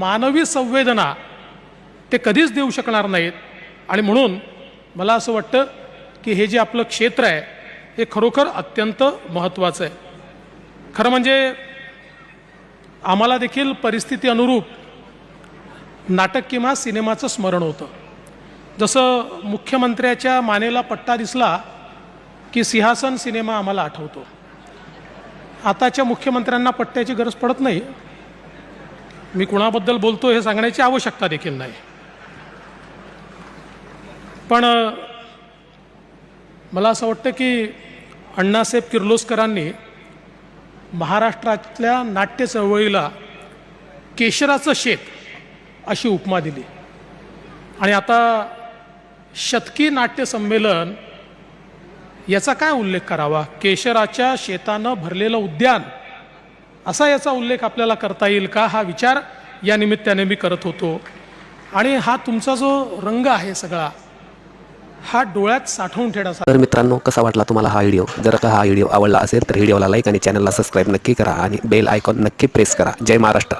मानवी संवेदना ते कधीच देऊ शकणार नाहीत. आणि म्हणून मला असं वाटतं की हे जे आपलं क्षेत्र आहे हे खरोखर अत्यंत महत्त्वाचं आहे. खरं म्हणजे आम्हाला देखील परिस्थिती अनुरूप नाटक किंवा सिनेमाचं स्मरण होतं. जसं मुख्यमंत्र्याच्या मानेला पट्टा दिसला की सिंहासन सिनेमा आम्हाला आठवतो. आताच्या मुख्यमंत्र्यांना पट्ट्याची गरज पडत नाही. मी कुणाबद्दल बोलतो हे सांगण्याची आवश्यकता देखील नाही. पण मला असं वाटतं की अण्णासाहेब किर्लोस्करांनी महाराष्ट्रातल्या नाट्य चळवळीला केशराचं शेत अशी उपमा दिली. आणि आता शतकी नाट्य संमेलन याचा काय उल्लेख करावा? केशराच्या शेतानं भरलेलं उद्यान असा याचा उल्लेख आपल्याला करता येईल का? हा विचार या निमित्ताने मी करत होतो. आणि हा तुमचा जो रंग आहे सगळा हा डोळ्यात साठवून ठेवा तर मित्रांनो कसा वाटला तुम्हाला हा व्हिडिओ? जर का हा व्हिडिओ आवडला असेल तर व्हिडिओला लाईक आणि चॅनलला सबस्क्राईब नक्की करा आणि बेल आयकॉन नक्की प्रेस करा. जय महाराष्ट्र.